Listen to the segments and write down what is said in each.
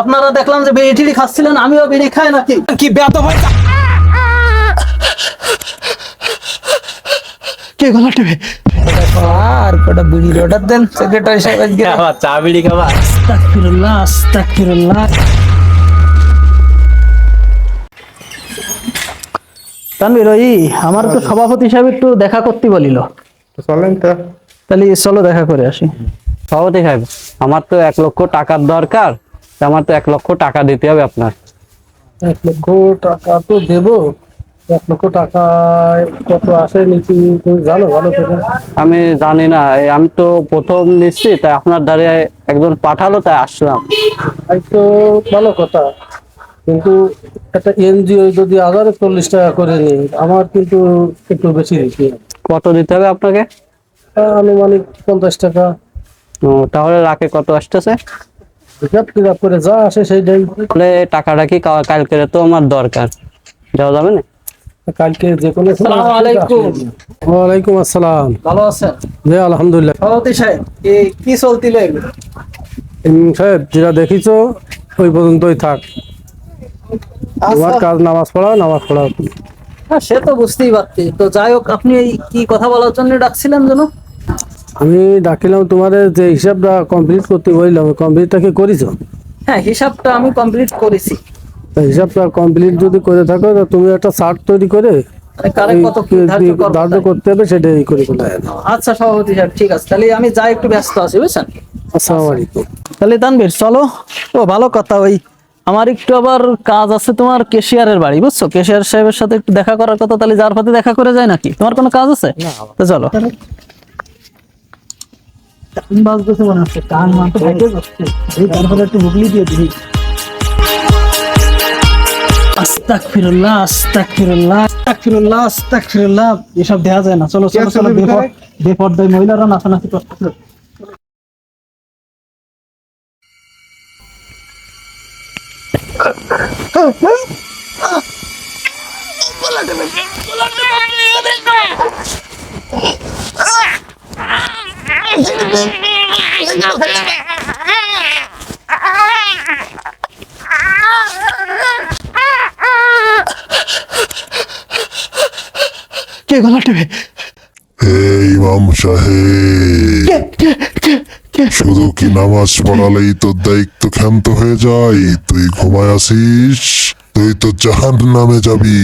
আপনারা দেখলাম যে বিড়ি টিড়ি খাচ্ছিলেন আমিও বিড়ি খাই নাকি? কি বেত ভাই কে গলা টিভি আর কটা বিড়ির অর্ডার দেন সেক্রেটারি সাহেব আজকে। চা বিড়ি খাবা আস্তাগফিরুল্লাহ আস্তাগফিরুল্লাহ। তানভীর ওই আমার তো সভাপতি সাহেব একটু দেখা করতে বলিল। চলেন তো। তাহলে চলো দেখা করে আসি। সভাপতি সাহেব আমার তো এক লক্ষ টাকার দরকার। আমার তো এক লক্ষ টাকা দিতে হবে আপনার। এক লক্ষ টাকা তো দেবো। এক লক্ষ টাকায় কত আসে নিচে তুমি জানো ভালো করে আমি জানি না এই আমি তো প্রথম নিচ্ছি তাই আপনার দ্বারে একজন পাঠালো তাই আসলাম। তাই তো ভালো কথা কিন্তু একটা এনজিও যদি হাজারে চল্লিশ টাকা করে নিই আমার কিন্তু একটু বেশি দিচ্ছি কত দিতে হবে আপনাকে? আনুমানিক পঞ্চাশ টাকা। ও, তাহলে রাখে কত আসতেছে? হিসাব করে যা আসে সেইটাই তাহলে টাকাটা কি কালকে তো আমার দরকার। দেওয়া যাবে না? কালকে যে কোনো আসসালামু আলাইকুম। ওয়ালাইকুম আসসালাম। ভালো আছেন? জি আলহামদুলিল্লাহ। সভাপতি সাহেব কি কি চলতিল সাহেব যেটা দেখিছো ওই পর্যন্তই থাক। তোমার আচ্ছা কাজ নামাজ পড়া নামাজ পড়া। সে তো বুঝতেই পারছি। তো যাই হোক আপনি কি কথা বলার জন্য ডাকছিলেন যেন? আমি ডাকিলাম তোমার যে হিসাবটা কমপ্লিট করতে বললাম কমপ্লিটটা কি করেছ? হ্যাঁ হিসাবটা আমি কমপ্লিট করেছি। হিসাবটা কমপ্লিট যদি করে থাকো তা তুমি একটা চার্ট তৈরি করে মানে কারে কত কি ধার্য। করতে হবে সেটাই করে আচ্ছা সভাপতি সাহেব ঠিক আছে। তাহলে আমি যাই একটু ব্যস্ত আছি বুঝছেন? আসসালামু আলাইকুম। তাহলে তানবীর চলো। ও ভালো কথা ওই আমার একটু আবার কাজ আছে তোমার কেশিয়ারের বাড়ি বুঝছ? কেশিয়ার সাহেবের সাথে একটু দেখা করার কথা তাহলে যার পাতে দেখা করে যায় নাকি? তোমার কোনো কাজ আছে? তো চলো। বাজতেছে মনে হচ্ছে কান মান তো। যাচ্ছে। এই তারপরে একটু হুগলি দিয়ে দিই আস্তাগফিরুল্লাহ আস্তাগফিরুল্লাহ আস্তাগফিরুল্লাহ আস্তাগফিরুল্লাহ। এসব দেয়া যায় না। চলো চলো চলো বেপর বেপর্দায় মহিলারা নাচানাচি করতেছে। কে গলা এই ইমাম সাহেব। শুধু কি নামাজ পড়ালেই তোর দায়িত্ব ক্ষান্ত হয়ে যায়? তুই ঘুমায় আসিস তুই তো জাহান নামে যাবি।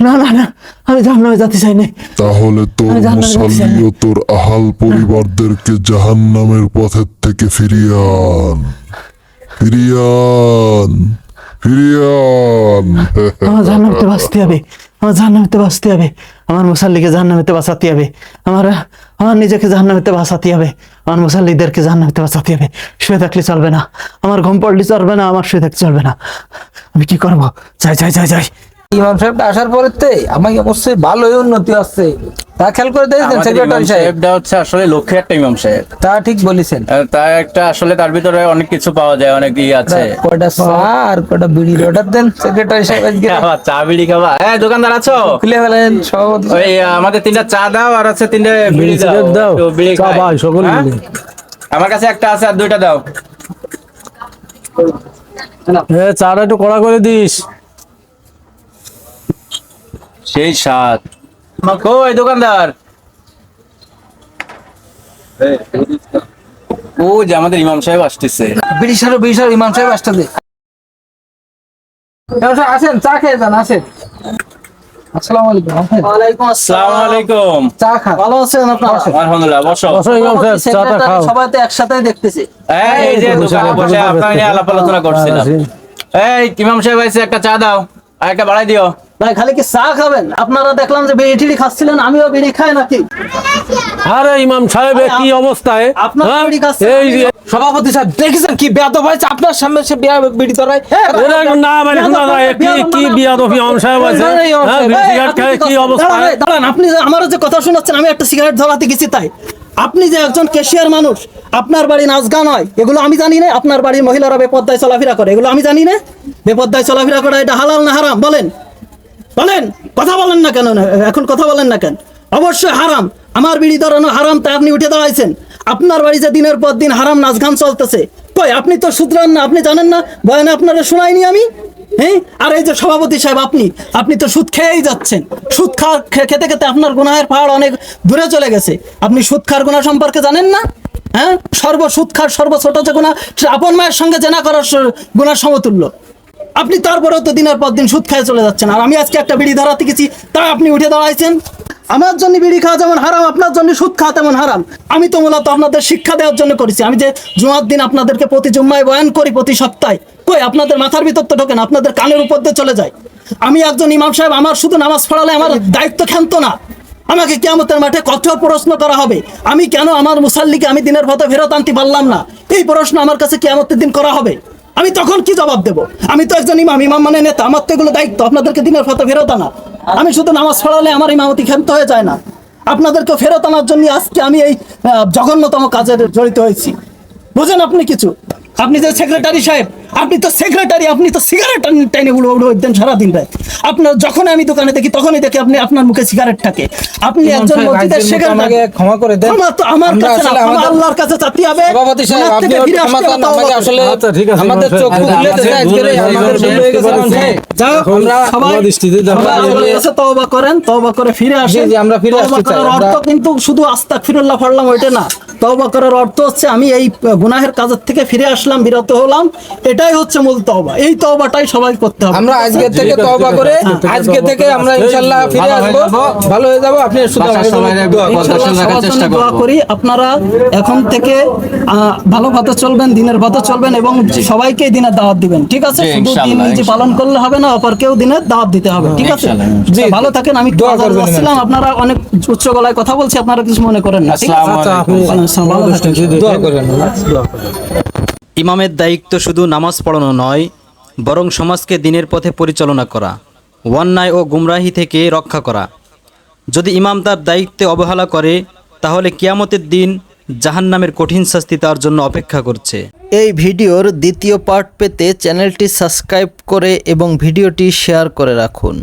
না না না আমি জাহান্নামে যেতে চাই না তাহলে তোর মুসল্লি ও তোর আহাল পরিবারদেরকে জাহান নামের পথের থেকে ফিরিয়ে আন। ফিরিয়ে আন। ফিরিয়ে আন। আমার জাহান্নামে বাঁচতে হবে। আমার জাহান্নামে বাঁচতে হবে। আমার মুসাল্লিকে বাঁচাতে হবে। আমার আমার নিজেকে জাহান্নামে বাঁচাতে হবে। আমার মুসাল্লিদেরকে জাহান্নামে বাঁচাতে হবে। শুয়ে থাকলে চলবে না। আমার ঘুম পড়লে চলবে না আমার শুয়ে থাকলে চলবে না। আমি কি করব? যাই যাই যাই যাই। ইমাম সাহেবটা আসার পরেতে আমাকে অবশ্যই ভালোই উন্নতি আসছে তা খেয়াল করে দেখেছেন সেক্রেটারি সাহেবটা হচ্ছে আসলে লক্ষ্যে একটা ইমাম সাহেব। তা ঠিক বলেছেন। তার একটা আসলে তার ভিতরে অনেক কিছু পাওয়া যায় অনেক ইয়ে আছে। কয়টা চা আর কয়টা বিড়ির অর্ডার দেন সেক্রেটারি সাহেব আজকে? আবার চা বিড়ি খাবা। হ্যাঁ দোকানদার আছো? খুলে ফেলেন ওই আমাদের তিনটা চা দাও আর আছে তিনটে বিড়ি দাও। দাও। বিড়ি চা খাই। ভাই সকল হ্যাঁ? মিলে। আমার কাছে একটা আছে আর দুইটা দাও। এ চাটা একটু কড়া করে দিস। সেই সাত কই দোকানদার? ও যে আমাদের ইমাম সাহেব আসতেছে। ইমাম সাহেব আসতে ইমাম সাহেব আসেন চা খেয়ে যান আসেন। আসসালামু আলাইকুম ওয়ালাইকুম আসসালামু। আলাইকুম। চা খান। ভালো আছেন আপনারা? আলহামদুলিল্লাহ বসো। বসো ইমাম সাহেব চাটা খাও। সবাই তো একসাথে দেখতেছি। এই যে দোকানে বসে আপনার আলাপ আলোচনা করছিলাম। এই ইমাম সাহেব একটা চা দাও। একটা বাড়াই দিও। ভাই খালি কি চা খাবেন? আপনারা দেখলাম যে বিড়ি টিড়ি খাচ্ছিলেন আমিও বিড়ি খাই নাকি? আরে ইমাম সাহেব কি অবস্থায়? আপনার হ্যাঁ? এই সভাপতি সাহেব দেখেছেন কি বেয়াদ হয়েছে? আপনার সামনে সে বিড়ি ধরায়। না মানে কি কি বিয়াদবি ইমাম সাহেব আছে? আপনি কি অবস্থা? দাঁড়ান, আপনি আমার যে কথা শোনাচ্ছেন আমি একটা সিগারেট ধরাতে গেছি তাই। আপনি যে একজন কেশিয়ার মানুষ আপনার বাড়ি নাচ গান হয় এগুলো আমি জানি না আপনার বাড়ির মহিলারা বেপদ্দায় চলাফেরা করে এগুলো আমি জানি না। বেপদ্দায় চলাফেরা করা এটা হালাল না হারাম? বলেন। বলেন। কথা বলেন না কেন? এখন কথা বলেন না কেন? অবশ্যই হারাম। আমার বিড়ি ধরানো হারাম, তাই আপনি উঠে দাঁড়াইছেন। আপনার বাড়িতে দিনের পর দিন হারাম নাচ গান চলতেছে। কই, আপনি তো শুধরান না, আপনি জানেন না? বয়ানে আপনারা শোনাইনি আমি? হ্যাঁ? আর এই যে সভাপতি সাহেব, আপনি? আপনি তো সুদ খেয়েই যাচ্ছেন। সুদ খা খেতে খেতে আপনার গুনাহের পাহাড় অনেক দূরে চলে গেছে। আপনি সুদ খার গুণা সম্পর্কে জানেন না? হ্যাঁ? সর্ব সুদ খার সর্ব ছোট যে গুণা আপন মায়ের সঙ্গে জেনা করার গুনার সমতুল্য। আপনি তারপরেও তো দিনের পর দিন সুদ খেয়ে চলে যাচ্ছেন। আর আমি আজকে একটা বিড়ি ধরাতে গেছি তা আপনি উঠে দাঁড়াইছেন? আমার জন্য বিড়ি খাওয়া যেমন হারাম, আপনার জন্য সুদ খাওয়া তেমন হারাম। আমি তো মূলত আপনাদের শিক্ষা দেওয়ার জন্য করেছি। আমি যে জুমার দিন আপনাদেরকে প্রতি জুম্মায় বয়ান করি প্রতি সপ্তাহে, কই আপনাদের মাথার ভিতর তো ঢোকেন আপনাদের কানের উপর দিয়ে চলে যায়। আমি একজন ইমাম সাহেব, আমার শুধু নামাজ পড়ালে আমার দায়িত্ব ক্ষান্ত না। আমাকে কেমতের মাঠে কঠোর প্রশ্ন করা হবে। আমি কেন আমার মুসাল্লিকে আমি দিনের পথে ফেরত আনতে পারলাম না? এই প্রশ্ন আমার কাছে কেমতের দিন করা হবে। আমি তখন কি জবাব দেব? আমি তো একজন ইমাম ইমাম মানে নেতা। আমার তো এগুলো দায়িত্ব। আপনাদেরকে দিনের পথে ফেরত আনা। আমি শুধু নামাজ পড়ালে আমার ইমামতি ক্ষান্ত হয়ে যায় না। আপনাদেরকে ফেরত আনার জন্য আজকে আমি এই জঘন্যতম কাজে জড়িত হয়েছি। বুঝেন আপনি কিছু? আপনি যে সেক্রেটারি সাহেব আপনি তো সেক্রেটারি আপনি তো সিগারেট টাইনে উড়ো উড়ো দেন সারাদিন রাত। আপনার যখন আমি দোকানে দেখি তখনই দেখি আপনি আপনার মুখে সিগারেট থাকে। আপনি একজন মসজিদের সেক্রেটারি ক্ষমা করে দেন। ক্ষমা তো আমার কাছে না আল্লাহর কাছে চাইতে হবে। সভাপতি সাহেব আপনি ক্ষমা চান, আমাকে আসলে আচ্ছা, ঠিক আছে, আমাদের চোখ খুলে ভুল হয়ে আমাদের ভুল হয়ে গেছে হোক, আমরা সবাই দৃষ্টিতে কাছে তওবা করেন তওবা করে ফিরে আসেন জি, আমরা ফিরে আসতে চাই, আমরা- অর্থ কিন্তু শুধু আস্তাগফিরুল্লাহ পড়লাম ওইটা না। তওবা করার অর্থ হচ্ছে আমি এই গুনাহের কাজের থেকে ফিরে আসলাম বিরত হলাম। এটাই হচ্ছে মূল তওবা। এই তওবাটাই সবাই করতে হবে। আমরা আজকে থেকে তওবা করে আজকে থেকে আমরা ইনশাআল্লাহ ফিরে আসব। ভালো হয়ে যাব। আপনি শুধু রাখার চেষ্টা দোয়া করি। আপনারা এখন থেকে আহ, ভালো পথে চলবেন দিনের পথে চলবেন এবং সবাইকে দিনের দাওয়াত দিবেন। ঠিক আছে? শুধু দিন নিজে পালন করলে হবে না অপরকেও দিনের দাওয়াত দিতে হবে। ঠিক আছে? জি ভালো থাকেন। আমি দোয়া করছিলাম আপনারা অনেক উচ্চ গলায় কথা বলছি আপনারা কিছু মনে করেন না ঠিক আছে? ইমামের দায়িত্ব শুধু নামাজ পড়ানো নয় বরং সমাজকে দিনের পথে পরিচালনা করা অন্যায় ও গুমরাহি থেকে রক্ষা করা। যদি ইমাম তার দায়িত্বে অবহেলা করে তাহলে কিয়ামতের দিন জাহান্নামের কঠিন শাস্তি তার জন্য অপেক্ষা করছে। এই ভিডিওর দ্বিতীয় পার্ট পেতে চ্যানেলটি সাবস্ক্রাইব করে এবং ভিডিওটি শেয়ার করে রাখুন।